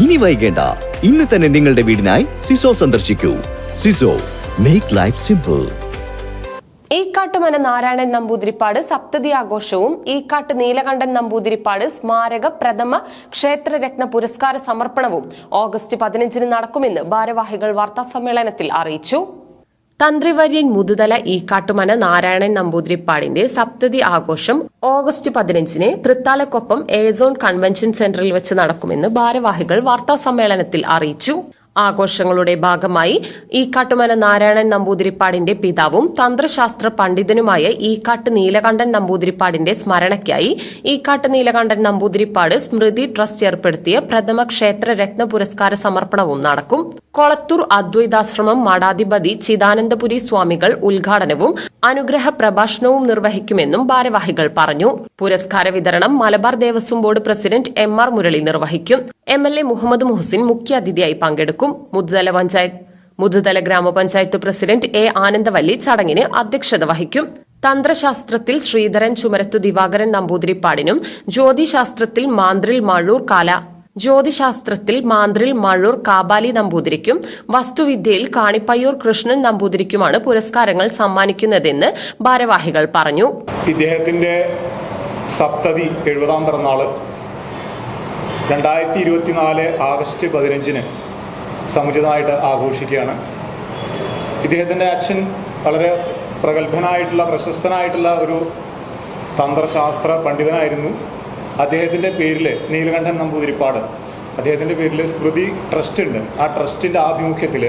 ഇനി വൈകേണ്ട. ഇന്ന് തന്നെ നിങ്ങളുടെ വീടിനായി സിസോ സന്ദർശിക്കൂ. സിസോ make life simple Ekkattumana Narayanan Namboothiripad സപ്തതി ആഘോഷവും ഏക്കാട്ട് നീലകണ്ഠൻ നമ്പൂതിരിപ്പാട് സ്മാരക പ്രഥമ ക്ഷേത്രരത്ന പുരസ്കാര സമർപ്പണവും ഓഗസ്റ്റ് പതിനഞ്ചിന് നടക്കുമെന്ന് ഭാരവാഹികൾ വാർത്താസമ്മേളനത്തിൽ അറിയിച്ചു. തന്ത്രിവര്യൻ മുതുതല ഈക്കാട്ടുമന നാരായണൻ നമ്പൂതിരിപ്പാടിന്റെ സപ്തതി ആഘോഷം ഓഗസ്റ്റ് പതിനഞ്ചിന് തൃത്താലക്കൊപ്പം എസോൺ കൺവെൻഷൻ സെന്ററിൽ വെച്ച് നടക്കുമെന്ന് ഭാരവാഹികൾ വാർത്താ സമ്മേളനത്തിൽ അറിയിച്ചു ആഘോഷങ്ങളുടെ ഭാഗമായി ഈ കാട്ടുമല നാരായണൻ നമ്പൂതിരിപ്പാടിന്റെ പിതാവും തന്ത്രശാസ്ത്ര പണ്ഡിതനുമായ ഈ ഈക്കാട്ട് നീലകണ്ഠൻ നമ്പൂതിരിപ്പാടിന്റെ സ്മരണയ്ക്കായി ഈ ഈക്കാട്ട് നീലകണ്ഠൻ നമ്പൂതിരിപ്പാട് സ്മൃതി ട്രസ്റ്റ് ഏർപ്പെടുത്തിയ പ്രഥമ ക്ഷേത്ര രത്ന പുരസ്കാര സമർപ്പണവും നടക്കും. കൊളത്തൂർ അദ്വൈതാശ്രമം മഠാധിപതി ചിദാനന്ദപുരി സ്വാമികൾ ഉദ്ഘാടനവും അനുഗ്രഹ പ്രഭാഷണവും നിർവഹിക്കുമെന്നും ഭാരവാഹികൾ പറഞ്ഞു. പുരസ്കാര വിതരണം Malabar Devaswom board president M R Murali നിർവഹിക്കും. M L A Muhammad Muhsin മുഖ്യാതിഥിയായി പങ്കെടുക്കും. മുതുതല പഞ്ചായത്ത് മുതുതല ഗ്രാമപഞ്ചായത്ത് പ്രസിഡന്റ് എ ആനന്ദവല്ലി ചടങ്ങിന് അധ്യക്ഷത വഹിക്കും. തന്ത്രശാസ്ത്രത്തിൽ ശ്രീധരൻ ചുമരത്തു ദിവാകരൻ നമ്പൂതിരിപ്പാടിനും ജ്യോതിശാസ്ത്രത്തിൽ മാന്ത്രിൽ മഴൂർ കാല ജ്യോതിശാസ്ത്രത്തിൽ മാന്ത്രിൽ മഴൂർ കാബാലി നമ്പൂതിരിക്കും. വസ്തുവിദ്യയിൽ കാണിപ്പയ്യൂർ കൃഷ്ണൻ നമ്പൂതിരിക്കുമാണ് പുരസ്കാരങ്ങൾ സമ്മാനിക്കുന്നതെന്ന് ഭാരവാഹികൾ പറഞ്ഞു. ഇദ്ദേഹത്തിന്റെ സപ്തതി എഴുപതാം പിറന്നാൾ രണ്ടായിരത്തി ഇരുപത്തിനാല് ആഗസ്റ്റ് പതിനഞ്ചിന് സമുചിതമായിട്ട് ആഘോഷിക്കുകയാണ്. ഇദ്ദേഹത്തിന്റെ അച്ഛൻ വളരെ പ്രഗത്ഭനായിട്ടുള്ള പ്രശസ്തനായിട്ടുള്ള ഒരു തന്ത്രശാസ്ത്ര പണ്ഡിതനായിരുന്നു. അദ്ദേഹത്തിന്റെ പേരിൽ നീലകണ്ഠൻ നമ്പൂതിരിപ്പാട്. അദ്ദേഹത്തിന്റെ പേരിൽ സ്മൃതി ട്രസ്റ്റ് ഉണ്ട്. ആ ട്രസ്റ്റിന്റെ ആഭിമുഖ്യത്തിൽ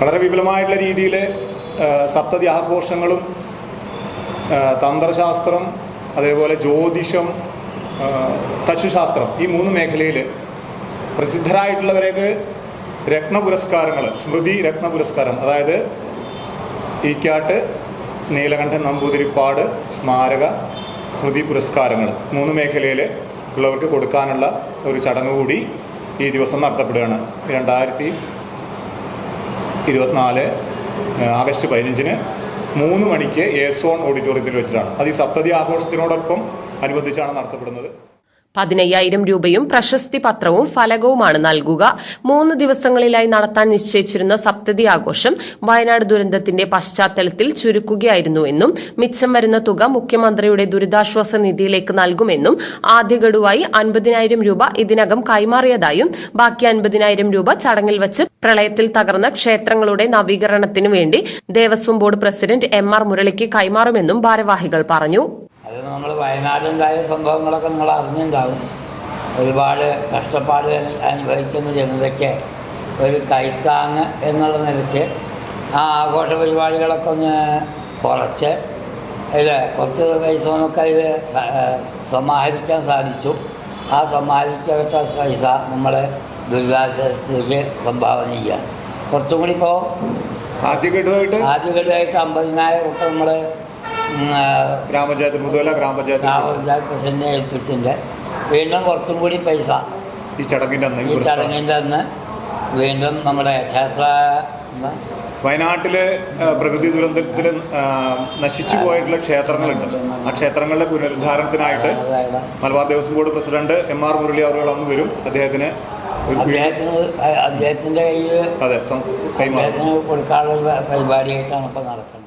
വളരെ വിപുലമായിട്ടുള്ള രീതിയിൽ സപ്തതി ആഘോഷങ്ങളും തന്ത്രശാസ്ത്രം അതേപോലെ ജ്യോതിഷം ആ, തച്ചുശാസ്ത്രം. ഈ മൂന്ന് മേഖലയിൽ പ്രസിദ്ധരായിട്ടുള്ളവരേക്ക് രത്ന പുരസ്കാരങ്ങൾ സ്മൃതി രത്ന പുരസ്കാരം. അതായത് ഈക്കാട്ട് നീലകണ്ഠൻ നമ്പൂതിരിപ്പാട് സ്മാരക സ്മൃതി പുരസ്കാരങ്ങൾ. മൂന്ന് മേഖലയിൽ ഉള്ളവർക്ക് കൊടുക്കാനുള്ള ഒരു ചടങ്ങ് കൂടി ഈ ദിവസം നടത്തപ്പെടുകയാണ്. രണ്ടായിരത്തി ഇരുപത്തിനാല് ആഗസ്റ്റ് പതിനഞ്ചിന് മൂന്ന് മണിക്ക് എസോൺ ഓഡിറ്റോറിയത്തിൽ വെച്ചിട്ടാണ്. അത് ഈ സപ്തതി ആഘോഷത്തിനോടൊപ്പം അനുബന്ധിച്ചാണ് നടത്തപ്പെടുന്നത്. പതിനയ്യായിരം രൂപയും പ്രശസ്തി പത്രവും ഫലകവുമാണ് നൽകുക. മൂന്ന് ദിവസങ്ങളിലായി നടത്താൻ നിശ്ചയിച്ചിരുന്ന സപ്തതി ആഘോഷം വയനാട് ദുരന്തത്തിന്റെ പശ്ചാത്തലത്തിൽ ചുരുക്കുകയായിരുന്നു എന്നും മിച്ചം വരുന്ന തുക മുഖ്യമന്ത്രിയുടെ ദുരിതാശ്വാസ നിധിയിലേക്ക് നൽകുമെന്നും ആദ്യ ഗഡുവായി അൻപതിനായിരം രൂപ ഇതിനകം കൈമാറിയതായും ബാക്കി അൻപതിനായിരം രൂപ ചടങ്ങിൽ വച്ച് പ്രളയത്തിൽ തകർന്ന ക്ഷേത്രങ്ങളുടെ നവീകരണത്തിനു വേണ്ടി Devaswom board president M R മുരളിക്ക് കൈമാറുമെന്നും ഭാരവാഹികൾ പറഞ്ഞു. അത് നമ്മൾ വയനാടുണ്ടായ സംഭവങ്ങളൊക്കെ നിങ്ങൾ അറിഞ്ഞിട്ടുണ്ടാവും ഒരുപാട് കഷ്ടപ്പാട് അനു- അനുഭവിക്കുന്ന ജനതയ്ക്ക് ഒരു കൈത്താങ് എന്നുള്ള നിലയ്ക്ക് ആ ആഘോഷ പരിപാടികളൊക്കെ ഒന്ന് കുറച്ച് അതിൽ കുറച്ച് പൈസ നമുക്ക് അതിൽ സമാഹരിക്കാൻ സാധിച്ചു. ആ സമാഹരിക്കപ്പെട്ട പൈസ നമ്മൾ ദുരിതാശ്വാസത്തിലേക്ക് സംഭാവന ചെയ്യുകയാണ്. കുറച്ചും കൂടി ഇപ്പോൾ ആദ്യഘട്ടമായിട്ട് ആദ്യഘട്ടമായിട്ട് അമ്പതിനായിരം റുപ്യ നമ്മൾ ഗ്രാമപഞ്ചായത്ത് മുതുവല ഗ്രാമപഞ്ചായത്ത് ഗ്രാമപഞ്ചായത്ത് പ്രസിഡന്റിനെ ഏൽപ്പിച്ചിട്ടുണ്ട് വീണ്ടും കുറച്ചും കൂടി പൈസ. ഈ ചടങ്ങിന്റെ അന്ന് ഈ ചടങ്ങിന്റെ അന്ന് വീണ്ടും നമ്മുടെ ക്ഷേത്ര? വയനാട്ടിലെ പ്രകൃതി ദുരന്തത്തിൽ നശിച്ചു പോയിട്ടുള്ള ക്ഷേത്രങ്ങളുണ്ട്. ആ ക്ഷേത്രങ്ങളുടെ പുനരുദ്ധാരണത്തിനായിട്ട് Malabar Devaswom board president M R Murali അവർ അന്ന് വരും. അദ്ദേഹത്തിന് അദ്ദേഹത്തിന്റെ അദ്ദേഹത്തിന് കയ്യിൽ അതെ അദ്ദേഹത്തിന് കൊടുക്കാനുള്ള പരിപാടിയായിട്ടാണ് ഇപ്പൊ നടക്കുന്നത്.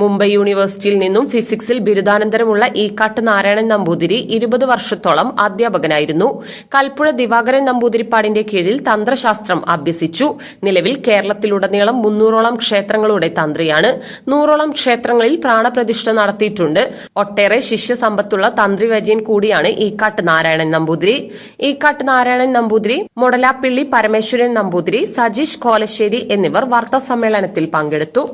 മുംബൈ യൂണിവേഴ്സിറ്റിയിൽ നിന്നും ഫിസിക്സിൽ ബിരുദാനന്തരമുള്ള ഈക്കാട്ട് നാരായണൻ നമ്പൂതിരി ഇരുപത് വർഷത്തോളം അധ്യാപകനായിരുന്നു. കൽപ്പുഴ ദിവാകരൻ നമ്പൂതിരിപ്പാടിന്റെ കീഴിൽ തന്ത്രശാസ്ത്രം അഭ്യസിച്ചു. നിലവിൽ കേരളത്തിലുടനീളം മുന്നൂറോളം ക്ഷേത്രങ്ങളുടെ തന്ത്രിയാണ്. നൂറോളം ക്ഷേത്രങ്ങളിൽ പ്രാണപ്രതിഷ്ഠ നടത്തിയിട്ടുണ്ട്. ഒട്ടേറെ ശിഷ്യസമ്പത്തുള്ള തന്ത്രിവര്യൻ കൂടിയാണ് ഈക്കാട്ട് നാരായണൻ നമ്പൂതിരി. ഈക്കാട്ട് നാരായണൻ നമ്പൂതിരി മൊടലാപ്പിള്ളി പരമേശ്വരൻ നമ്പൂതിരി സജീഷ് കോലശ്ശേരി എന്നിവർ വാർത്താ സമ്മേളനത്തിൽ പങ്കെടുത്തു.